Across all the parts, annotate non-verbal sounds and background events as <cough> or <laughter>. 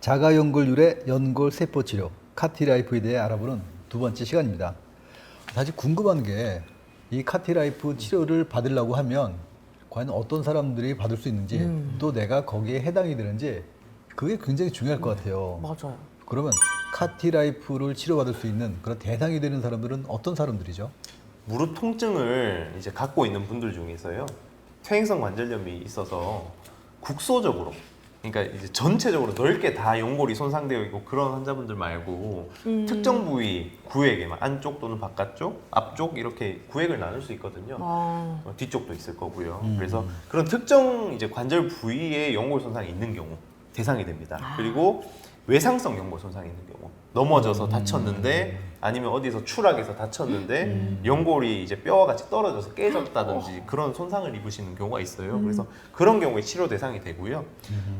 자가연골율의 연골 세포 치료 카티라이프에 대해 알아보는 두 번째 시간입니다. 사실 궁금한 게 이 카티라이프 치료를 받으려고 하면 과연 어떤 사람들이 받을 수 있는지 음. 또 내가 거기에 해당이 되는지 그게 굉장히 중요할 것 같아요. 맞아요. 그러면 카티라이프를 치료받을 수 있는 그런 대상이 되는 사람들은 어떤 사람들이죠? 무릎 통증을 이제 갖고 있는 분들 중에서요 퇴행성 관절염이 있어서 국소적으로 그러니까 이제 전체적으로 넓게 다 연골이 손상되어 있고 그런 환자분들 말고 음. 특정 부위 구획에만 안쪽 또는 바깥쪽 앞쪽 이렇게 구획을 나눌 수 있거든요 아, 어, 뒤쪽도 있을 거고요 음. 그래서 그런 특정 이제 관절 부위에 연골 손상이 있는 경우 대상이 됩니다 아. 그리고 외상성 연골 손상이 있는 경우 넘어져서 음. 다쳤는데 아니면 어디서 추락해서 다쳤는데 음. 연골이 이제 뼈와 같이 떨어져서 깨졌다든지 그런 손상을 입으시는 경우가 있어요. 음. 그래서 그런 경우에 치료 대상이 되고요.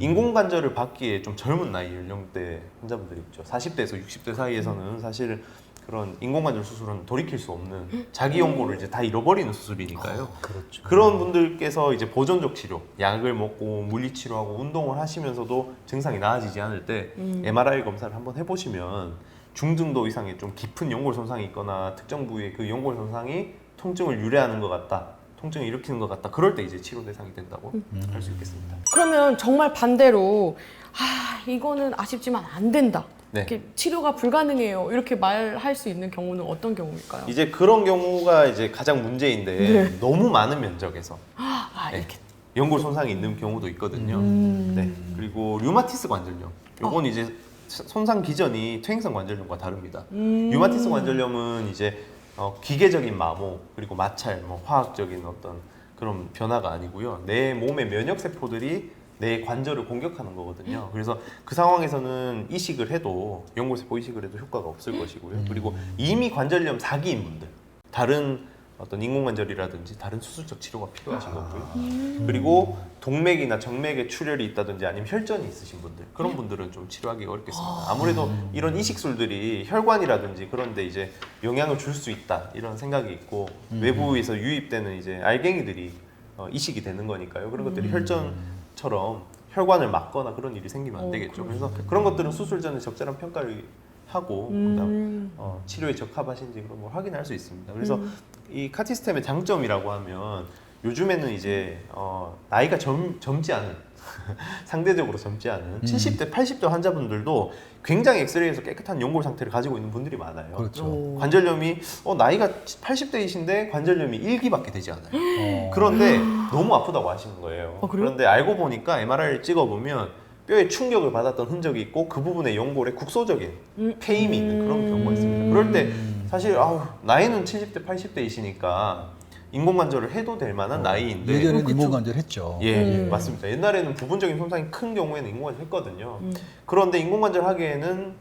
인공관절을 받기에 좀 젊은 나이 연령대 환자분들이 있죠. 40대에서 60대 사이에서는 사실 그런 인공관절 수술은 돌이킬 수 없는 자기 연골을 이제 다 잃어버리는 수술이니까요. 그렇죠. 그런 분들께서 이제 보존적 치료, 약을 먹고 물리 치료하고 운동을 하시면서도 증상이 나아지지 않을 때 음. MRI 검사를 한번 해보시면 중등도 이상의 좀 깊은 연골 손상이 있거나 특정 부위의 그 연골 손상이 통증을 유래하는 것 같다, 통증을 일으키는 것 같다. 그럴 때 이제 치료 대상이 된다고 할수 있겠습니다. 그러면 정말 반대로 아 이거는 아쉽지만 안 된다. 네. 이렇게 치료가 불가능해요. 이렇게 말할 수 있는 경우는 어떤 경우일까요? 이제 그런 경우가 이제 가장 문제인데 네. 너무 많은 면적에서 아 네. 이렇게 연골 손상이 있는 경우도 있거든요. 음. 네. 그리고 류마티스 관절염. 요건 이제 손상 기전이 퇴행성 관절염과 다릅니다. 음. 류마티스 관절염은 이제 어, 기계적인 마모 그리고 마찰, 뭐 화학적인 어떤 그런 변화가 아니고요. 내 몸의 면역 세포들이 내 관절을 공격하는 거거든요. 그래서 그 상황에서는 이식을 해도 연골세포 이식을 해도 효과가 없을 것이고요. 그리고 이미 관절염 사기인 분들, 다른 어떤 인공관절이라든지 다른 수술적 치료가 필요하신 거고요. 그리고 동맥이나 정맥에 출혈이 있다든지 아니면 혈전이 있으신 분들 그런 분들은 좀 치료하기 어렵겠습니다. 아무래도 이런 이식술들이 혈관이라든지 그런데 이제 영향을 줄 수 있다 이런 생각이 있고 외부에서 유입되는 이제 알갱이들이 어, 이식이 되는 거니까요. 그런 것들이 혈전 처럼 혈관을 막거나 그런 일이 생기면 안 어, 되겠죠. 그래서 그런 것들은 수술 전에 적절한 평가를 하고 그다음 음. 어, 치료에 적합하신지 그런 걸 확인할 수 있습니다. 그래서 음. 이 카티스템의 장점이라고 하면 요즘에는 이제 어, 나이가 젊, 젊지 않은 <laughs> 상대적으로 젊지 않은 70대, 80대 환자분들도 굉장히 엑스레이에서 깨끗한 연골 상태를 가지고 있는 분들이 많아요. 그렇죠. 오. 관절염이 어, 나이가 80대이신데 관절염이 1기밖에 되지 않아요. 어. 그런데 너무 아프다고 하시는 거예요. 어, 그래요? 그런데 알고 보니까 MRI를 찍어보면 뼈에 충격을 받았던 흔적이 있고 그 부분에 연골에 국소적인 음. 폐임이 있는 그런 경우가 있습니다. 그럴 때 사실 아우, 나이는 70대, 80대이시니까 인공관절을 해도 될 만한 나이인데 예전에 어, 그쵸. 인공관절 했죠. 예, 음. 맞습니다. 옛날에는 부분적인 손상이 큰 경우에는 인공관절 했거든요. 음. 그런데 인공관절 하기에는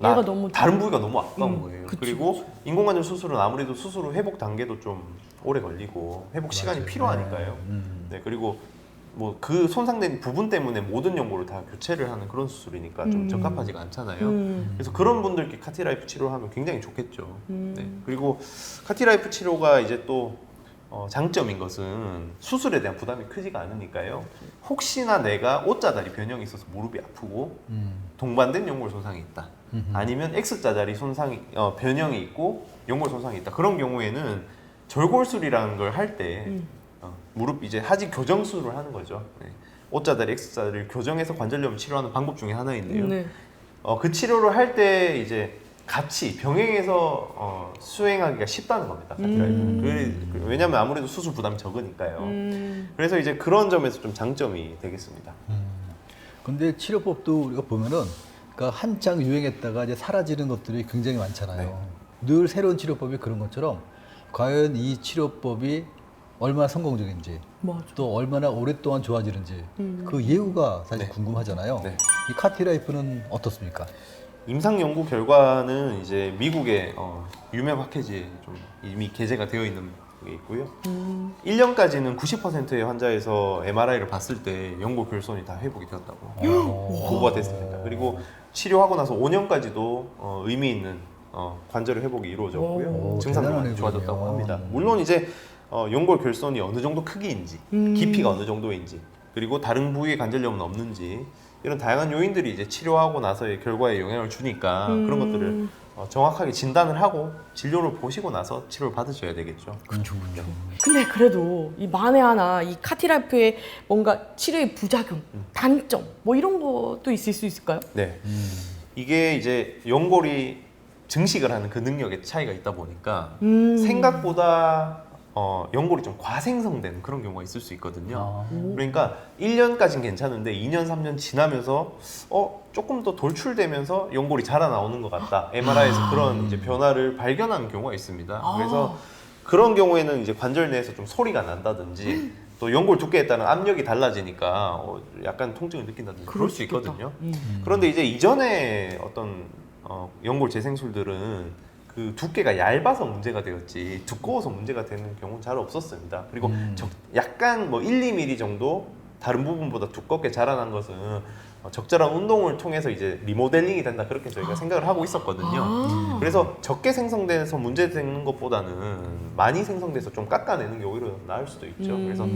얘가 너무 다른 부위가 너무 아까운 음, 거예요. 그쵸, 그리고 인공관절 수술은 아무래도 수술 후 회복 단계도 좀 오래 걸리고 회복 시간이 맞아요. 필요하니까요. 음. 네 그리고 뭐 그 손상된 부분 때문에 모든 연골을 다 교체를 하는 그런 수술이니까 좀 음. 적합하지가 않잖아요. 음. 그래서 그런 분들께 카티라이프 치료하면 굉장히 좋겠죠. 음. 네. 그리고 카티라이프 치료가 이제 또 어, 장점인 것은 수술에 대한 부담이 크지가 않으니까요. 혹시나 내가 O자다리 변형이 있어서 무릎이 아프고 음. 동반된 연골 손상이 있다. 음흠. 아니면 X자다리 손상이 어, 변형이 있고 연골 손상이 있다. 그런 경우에는 절골술이라는 걸 할때 음. 어, 무릎 이제 하지 교정 수술을 하는 거죠. 네. O자다리, X자다리를 교정해서 관절염을 치료하는 방법 중에 하나인데요. 네. 어, 그 치료를 할 때 이제 같이 병행해서 어, 수행하기가 쉽다는 겁니다. 음. 그, 그, 왜냐하면 아무래도 수술 부담이 적으니까요. 음. 그래서 이제 그런 점에서 좀 장점이 되겠습니다. 근데 치료법도 우리가 보면은 그러니까 한창 유행했다가 이제 사라지는 것들이 굉장히 많잖아요. 네. 늘 새로운 치료법이 그런 것처럼 과연 이 치료법이 얼마나 성공적인지 맞아. 또 얼마나 오랫동안 좋아지는지 음. 그 예후가 사실 네. 궁금하잖아요. 네. 이 카티라이프는 어떻습니까? 임상 연구 결과는 이제 미국의 어, 유명 학회지에 좀 이미 게재가 되어 있는 게 있고요. 음. 1년까지는 90%의 환자에서 MRI를 봤을 때 연골 결손이 다 회복이 되었다고 어. 보고가 됐습니다. 그리고 치료하고 나서 5년까지도 어, 의미 있는 어, 관절의 회복이 이루어졌고요. 오, 증상도 많이 좋아졌다고. 합니다. 물론 이제 어, 연골 결손이 어느 정도 크기인지, 음. 깊이가 어느 정도인지, 그리고 다른 부위의 관절염은 없는지 이런 다양한 요인들이 이제 치료하고 나서의 결과에 영향을 주니까 음. 그런 것들을 어, 정확하게 진단을 하고 진료를 보시고 나서 치료를 받으셔야 되겠죠. 그렇죠. 그렇죠. 근데 그래도 이 만에 하나 이 카티라이프의 뭔가 치료의 부작용, 음. 단점 뭐 이런 것도 있을 수 있을까요? 네. 음. 이게 이제 연골이 증식을 하는 그 능력에 차이가 있다 보니까 음. 생각보다 어, 연골이 좀 과생성되는 그런 경우가 있을 수 있거든요. 아. 그러니까 1년까지는 괜찮은데 2년, 3년 지나면서 어 조금 더 돌출되면서 연골이 자라나오는 것 같다. MRI에서 그런 이제 변화를 발견하는 경우가 있습니다. 아. 그래서 그런 경우에는 이제 관절 내에서 좀 소리가 난다든지 또 연골 두께에 따른 압력이 달라지니까 어, 약간 통증을 느낀다든지 그럴 수. 있거든요. 음. 그런데 이제 이전에 어떤 어, 연골 재생술들은 그 두께가 얇아서 문제가 되었지 두꺼워서 문제가 되는 경우는 잘 없었습니다. 그리고 음. 적- 약간 뭐 1, 2mm 정도 다른 부분보다 두껍게 자라난 것은 어, 적절한 운동을 통해서 이제 리모델링이 된다 그렇게 저희가 생각을 하고 있었거든요. 아. 그래서 적게 생성돼서 문제되는 것보다는 많이 생성돼서 좀 깎아내는 게 오히려 나을 수도 있죠. 음. 그래서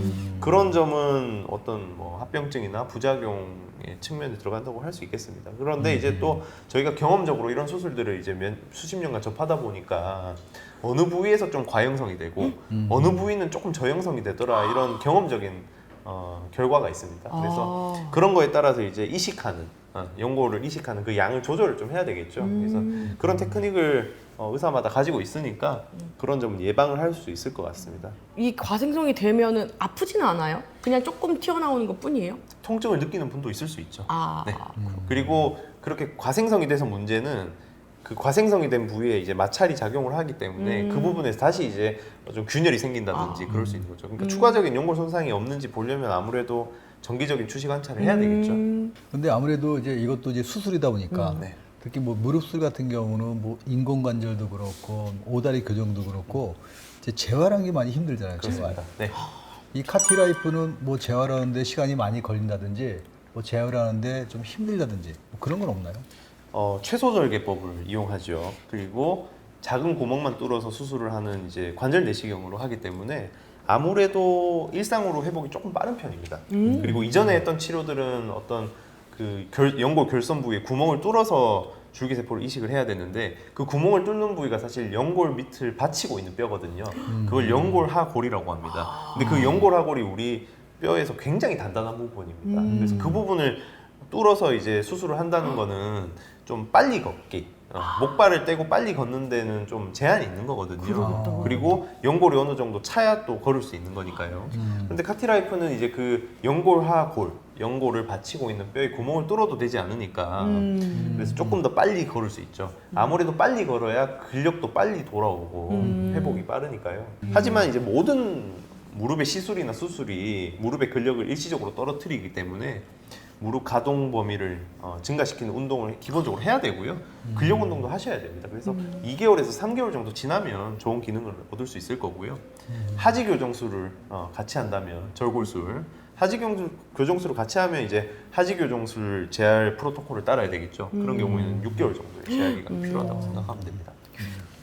그런 점은 어떤 뭐 합병증이나 부작용의 측면에 들어간다고 할 수 있겠습니다. 그런데 이제 또 저희가 경험적으로 이런 수술들을 이제 몇, 수십 년간 접하다 보니까 어느 부위에서 좀 과형성이 되고 음. 어느 부위는 조금 저형성이 되더라 이런 경험적인 어, 결과가 있습니다. 그래서 아. 그런 거에 따라서 이제 이식하는 어, 연골을 이식하는 그 양을 조절을 좀 해야 되겠죠. 음. 그래서 그런 테크닉을 어, 의사마다 가지고 있으니까 그런 점은 예방을 할 수 있을 것 같습니다. 이 과생성이 되면은 아프지는 않아요? 그냥 조금 튀어나오는 것 뿐이에요? 통증을 느끼는 분도 있을 수 있죠. 아. 네. 그리고 그렇게 과생성이 돼서 문제는 그 과생성이 된 부위에 이제 마찰이 작용을 하기 때문에 음. 그 부분에서 다시 이제 좀 균열이 생긴다든지 아. 그럴 수 있는 거죠. 그러니까 음. 추가적인 연골 손상이 없는지 보려면 아무래도 정기적인 추시 관찰을 해야 되겠죠. 음. 근데 아무래도 이제 이것도 이제 수술이다 보니까 음. 네. 특히 뭐 무릎술 같은 경우는 뭐 인공관절도 그렇고 오다리 교정도 그렇고 이제 재활하는 게 많이 힘들잖아요. 재활. 그렇습니다. 네. 이 카티라이프는 뭐 재활하는데 시간이 많이 걸린다든지 뭐 재활하는데 좀 힘들다든지 뭐 그런 건 없나요? 어, 최소 절개법을 이용하죠. 그리고 작은 구멍만 뚫어서 수술을 하는 이제 관절 내시경으로 하기 때문에 아무래도 일상으로 회복이 조금 빠른 편입니다. 음. 그리고 이전에 했던 치료들은 어떤 그 결, 연골 결선 부위에 구멍을 뚫어서 줄기세포를 이식을 해야 되는데 그 구멍을 뚫는 부위가 사실 연골 밑을 받치고 있는 뼈거든요. 그걸 연골 하골이라고 합니다. 근데 그 연골 하골이 우리 뼈에서 굉장히 단단한 부분입니다. 음. 그래서 그 부분을 뚫어서 이제 수술을 한다는 거는 좀 빨리 걷기, 어, 목발을 떼고 빨리 걷는 데는 좀 제한이 있는 거거든요. 그러겠다. 그리고 연골이 어느 정도 차야 또 걸을 수 있는 거니까요. 음. 근데 카티라이프는 이제 그 연골하골, 연골을 받치고 있는 뼈에 구멍을 뚫어도 되지 않으니까 음. 그래서 조금 더 빨리 걸을 수 있죠. 아무래도 빨리 걸어야 근력도 빨리 돌아오고 음. 회복이 빠르니까요. 하지만 이제 모든 무릎의 시술이나 수술이 무릎의 근력을 일시적으로 떨어뜨리기 때문에 무릎 가동 범위를 어, 증가시키는 운동을 기본적으로 해야 되고요. 근력 운동도 하셔야 됩니다. 그래서 2개월에서 3개월 정도 지나면 좋은 기능을 얻을 수 있을 거고요. 하지 교정술을 어, 같이 한다면 절골술 하지 교정- 교정술을 같이 하면 이제 하지 교정술 재활 프로토콜을 따라야 되겠죠. 그런 경우에는 6개월 정도의 재활 기간이 필요하다고 생각하면 됩니다.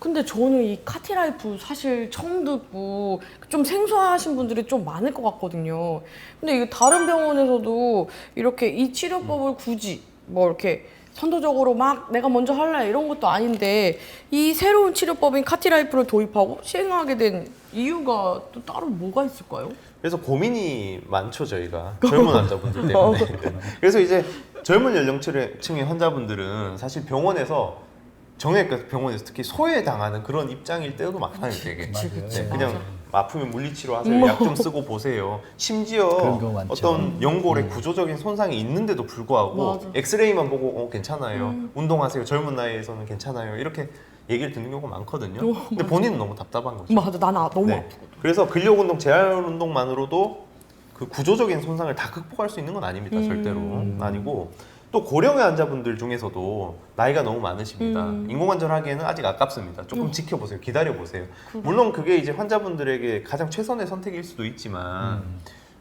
근데 저는 이 카티라이프 사실 처음 듣고 좀 생소하신 분들이 좀 많을 것 같거든요. 근데 이게 다른 병원에서도 이렇게 이 치료법을 굳이 뭐 이렇게 선도적으로 막 내가 먼저 할래 이런 것도 아닌데 이 새로운 치료법인 카티라이프를 도입하고 시행하게 된 이유가 또 따로 뭐가 있을까요? 그래서 고민이 많죠 저희가 <laughs> 젊은 환자분들 <laughs> 때문에 그래서 이제 젊은 연령층의 환자분들은 사실 병원에서 정형외과 병원에서 특히 소외당하는 그런 입장일 때도 많아요 되게 맞아요. 네, 네. 그냥 아프면 물리치료 하세요 약 좀 쓰고 보세요 심지어 그런 경우 많죠. 어떤 연골에 구조적인 손상이 있는데도 불구하고 맞아. 엑스레이만 보고 어 괜찮아요 음. 운동하세요 젊은 나이에서는 괜찮아요 이렇게 얘기를 듣는 경우가 많거든요 어, 근데 본인은 너무 답답한 거죠 맞아, 난 아, 너무 네. 아프거든. 그래서 근력 운동, 재활 운동만으로도 그 구조적인 손상을 다 극복할 수 있는 건 아닙니다. 음. 절대로 아니고 또 고령의 환자분들 중에서도 나이가 너무 많으십니다. 음. 인공관절 하기에는 아직 아깝습니다. 조금 음. 지켜보세요. 기다려 보세요. 물론 그게 이제 환자분들에게 가장 최선의 선택일 수도 있지만 음.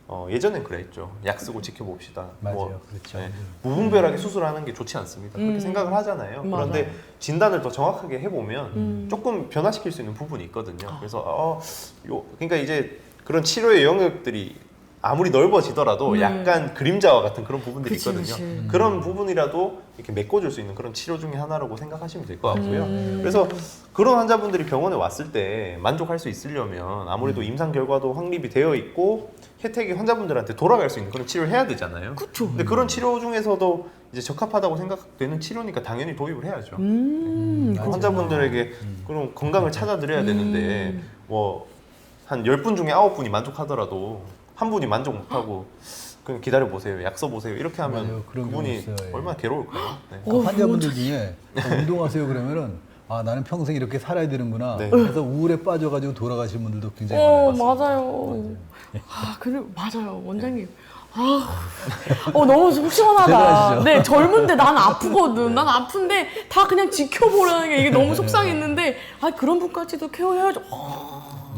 어, 예전엔 그랬죠. 약 쓰고 지켜봅시다. 맞아요. 뭐, 그렇죠. 네. 무분별하게 수술하는 게 좋지 않습니다. 그렇게 음. 생각을 하잖아요. 맞아요. 그런데 진단을 더 정확하게 해보면 음. 조금 변화시킬 수 있는 부분이 있거든요. 아. 그래서 어, 요 그러니까 이제 그런 치료의 영역들이 아무리 넓어지더라도 네. 약간 그림자와 같은 그런 부분들이 그치, 있거든요. 그치. 그런 부분이라도 이렇게 메꿔줄 수 있는 그런 치료 중에 하나라고 생각하시면 될 것 같고요. 음. 그래서 그런 환자분들이 병원에 왔을 때 만족할 수 있으려면 아무래도 음. 임상 결과도 확립이 되어 있고 혜택이 환자분들한테 돌아갈 수 있는 그런 치료를 해야 되잖아요. 그쵸. 근데 그런 치료 중에서도 이제 적합하다고 생각되는 치료니까 당연히 도입을 해야죠. 음, 그 환자분들에게 그런 건강을 찾아드려야 되는데 음. 뭐한 10분 중에 9분이 만족하더라도 한 분이 만족 못하고 그냥 기다려 보세요. 약 써 보세요. 이렇게 하면 맞아요. 그런 그분이 있어요. 예. 얼마나 괴로울까요? 네. 그 어, 환자분들 중에 운동하세요 그러면은 아 나는 평생 이렇게 살아야 되는구나. 네. 그래서 우울에 빠져가지고 돌아가시는 분들도 굉장히 어, 많아요. 맞아요. 아, 그래, 맞아요. 원장님. 아, 어, 너무 속 시원하다. 대단하시죠? 네, 젊은데 난 아프거든. 난 아픈데 다 그냥 지켜보라는 게 이게 너무 속상했는데, 아, 그런 분까지도 케어해야죠. 어,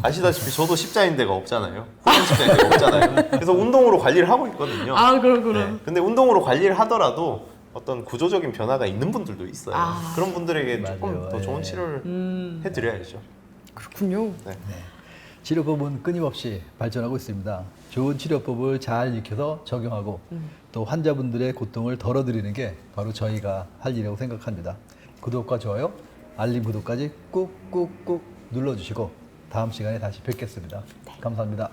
아시다시피 저도 십자인 데가 없잖아요. 훈련 십자인 데가 없잖아요. 그래서 운동으로 관리를 하고 있거든요. 아, 그럼, 네. 그럼. 근데 운동으로 관리를 하더라도 어떤 구조적인 변화가 있는 분들도 있어요. 아. 그런 분들에게 조금 맞아요. 더 좋은 예. 치료를 음, 해드려야죠. 그렇군요. 네. 치료법은 끊임없이 발전하고 있습니다. 좋은 치료법을 잘 익혀서 적용하고 또 환자분들의 고통을 덜어드리는 게 바로 저희가 할 일이라고 생각합니다. 구독과 좋아요, 알림 구독까지 꾹꾹꾹 눌러주시고 다음 시간에 다시 뵙겠습니다. 감사합니다.